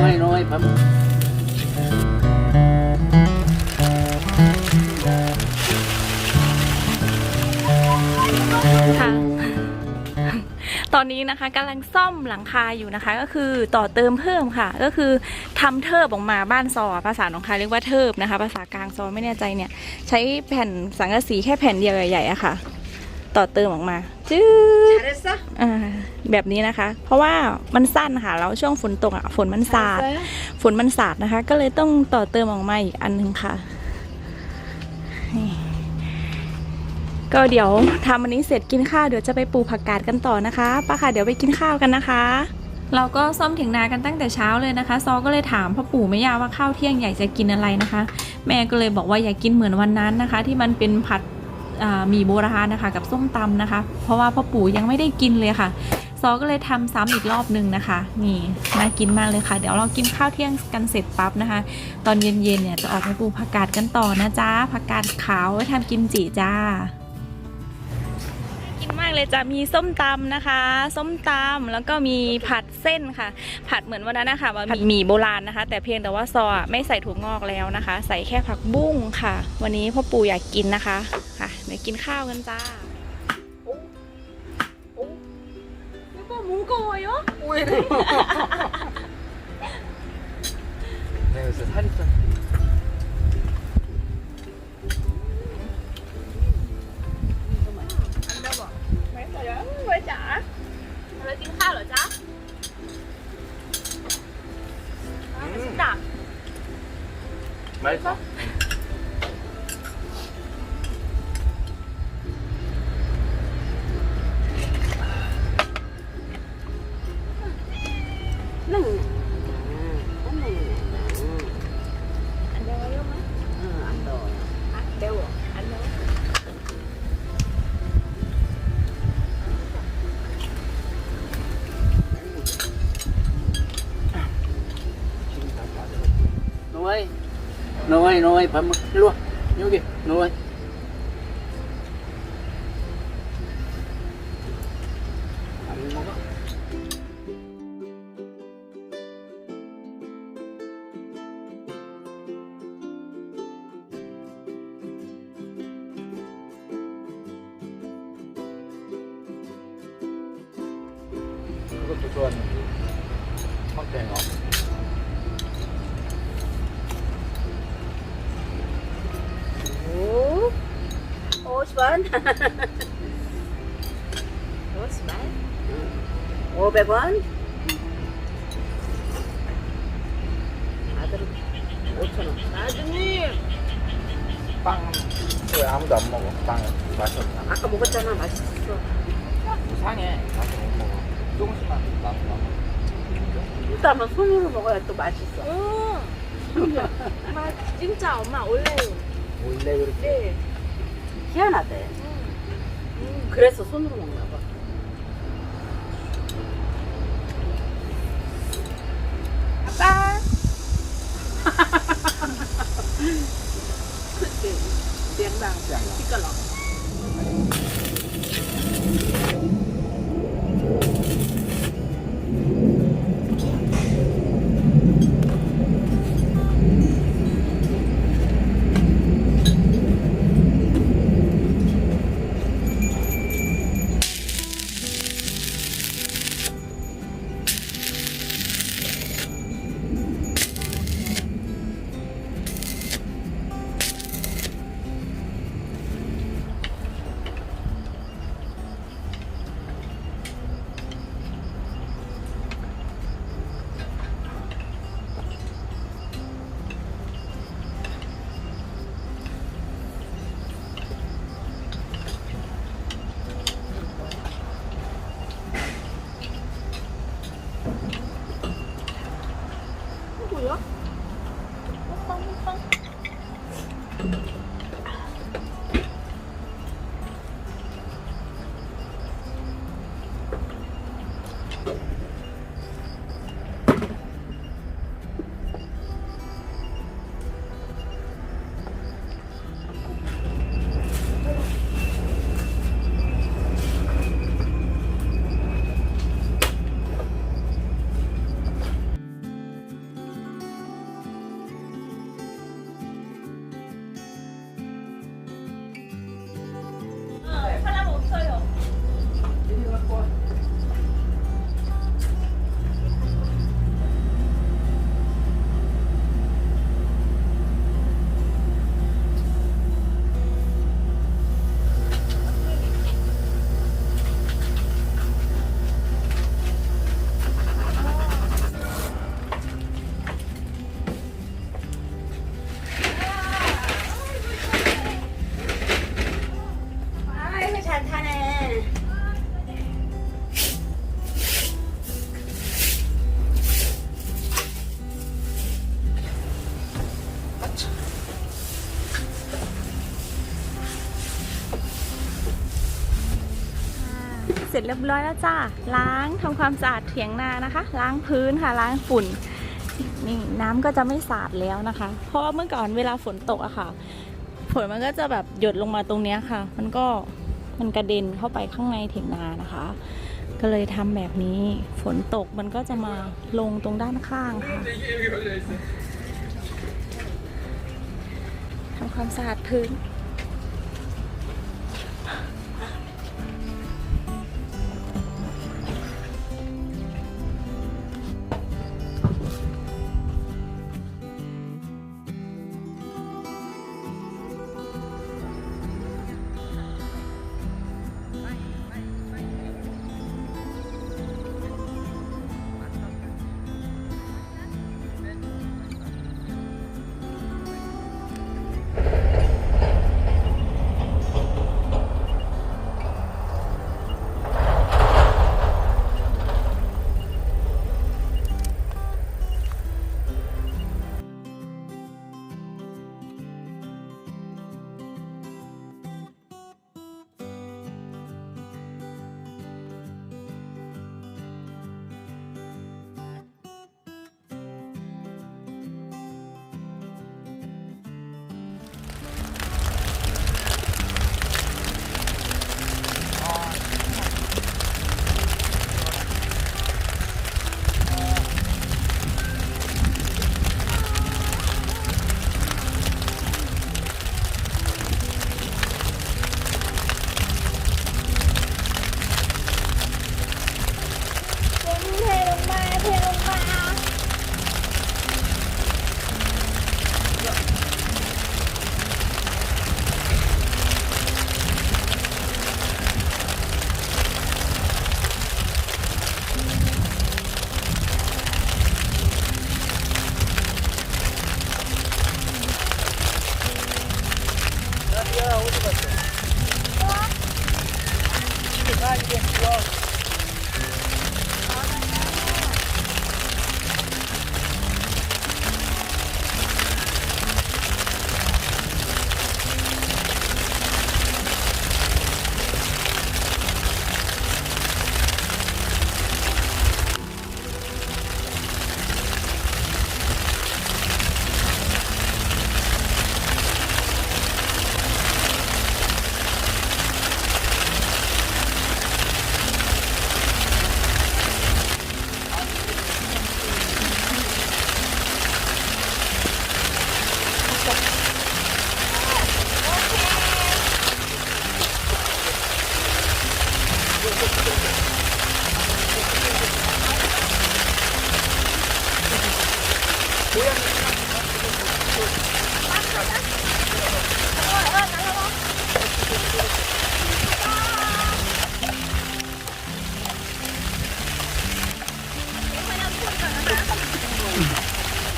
น้อยน้อยครับค่ะ ตอนนี้นะคะกำลังซ่อมหลังคาอยู่นะคะ ก็คือต่อเติมเพิ่มค่ะ ก็คือทำเทิบออกมาบ้านซอภาษาหนองคายเรียกว่าเทิบนะคะ ภาษากลางซอไม่แน่ใจเนี่ย ใช้แผ่นสังกะสีแค่แผ่นเดียวใหญ่ๆอะค่ะ ต่อเติมออกมาจื๊อแบบนี้นะคะ เพราะว่ามันสั้นค่ะแล้วช่วงฝนตกอะฝนมันสาด ฝนมันสาดนะคะ ก็เลยต้องต่อเติมออกมาอีกอันหนึ่งค่ะ ก็เดี๋ยวทำอันนี้เสร็จกินข้าวเดี๋ยวจะไปปลูกผักกาดกันต่อนะคะป้าค่ะเดี๋ยวไปกินข้าวกันนะคะเราก็ซ่อมถึงนากันตั้งแต่เช้าเลยนะคะ ซอก็เลยถามพ่อปู่แม่ยาว่าข้าวเที่ยงใหญ่จะกินอะไรนะคะ แม่ก็เลยบอกว่าอยากกินเหมือนวันนั้นนะคะ ที่มันเป็นผัด มี่โบราณนะคะกับส้มตำนะคะ เพราะว่าพ่อปู่ยังไม่ได้กินเลยค่ะ ซอก็เลยทำซ้ำอีกรอบหนึ่งนะคะ นี่น่ากินมากเลยค่ะ เดี๋ยวเรากินข้าวเที่ยงกันเสร็จปั๊บนะคะ ตอนเย็นๆเนี่ยจะออกไปปลูกผักกาดกันต่อนะจ๊ะผักกาดขาวไว้ทำกิมจิจ้ากินมากเลยจะมีส้มตำนะคะ ส้มตำแล้วก็มีผัดเส้นค่ะ ผัดเหมือนวันนั้นนะคะผัดหมี่โบราณนะคะ แต่เพียงแต่ว่าซออะไม่ใส่ถั่วงอกแล้วนะคะ ใส่แค่ผักบุ้งค่ะ วันนี้พ่อปู่อยากกินนะคะ ค่ะเดี๋ยวกินข้าวกันจ้าโอ้โหมุ้งโกยเหรอ 내가 요새 살이 좀 ไม่ใ น้อยน้อยพามลวกนิ้วดิน้อย 50원. 50원. 500원. 아들은 5천원. 나중에 빵왜 아무도 안 먹어 빵 맛이 없나 아까 먹었잖아. 맛있어. 상해 맛이 못 먹어 조금씩만 나도 먹어 일단은 손으로 먹어야 또 맛있어. mà 진짜 엄마 원래 원래 그렇게 네 희한하대. 그래서 손으로 먹나 뭐야? 호빵 호빵 먹방ร็จเรียบร้อยแล้วจ้าล้างทำความสะอาดเถียงนานะคะ ล้างพื้นค่ะล้างฝุ่นนี่น้ำก็จะไม่สาดแล้วนะคะ เพราะว่าเมื่อก่อนเวลาฝนตกอะค่ะ ฝนมันก็จะแบบหยดลงมาตรงเนี้ยค่ะ มันก็มันกระเด็นเข้าไปข้างในเถียงนานะคะ ก็เลยทำแบบนี้ฝนตกมันก็จะมาลงตรงด้านข้างค่ะทำความสะอาดพื้น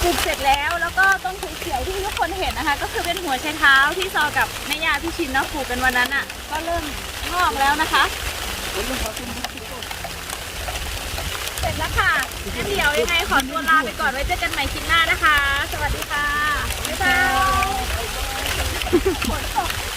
ปลูกเสร็จแล้วแล้วก็ต้นเขียวที่ทุกคนเห็นนะคะ ก็คือเป็นหัวไชเท้าที่ซอกับแม่ยาพี่ชินเนาะปลูกกันวันนั้นอะ ก็เริ่มงอกแล้วนะคะ ร็จแล้วค่ะงั้นเดี๋ยวยังไงขอตัวลาไปก่อนไว้เจอกันใหม่คลิปหน้านะคะ สวัสดีค่ะบ๊ายบายฝนตก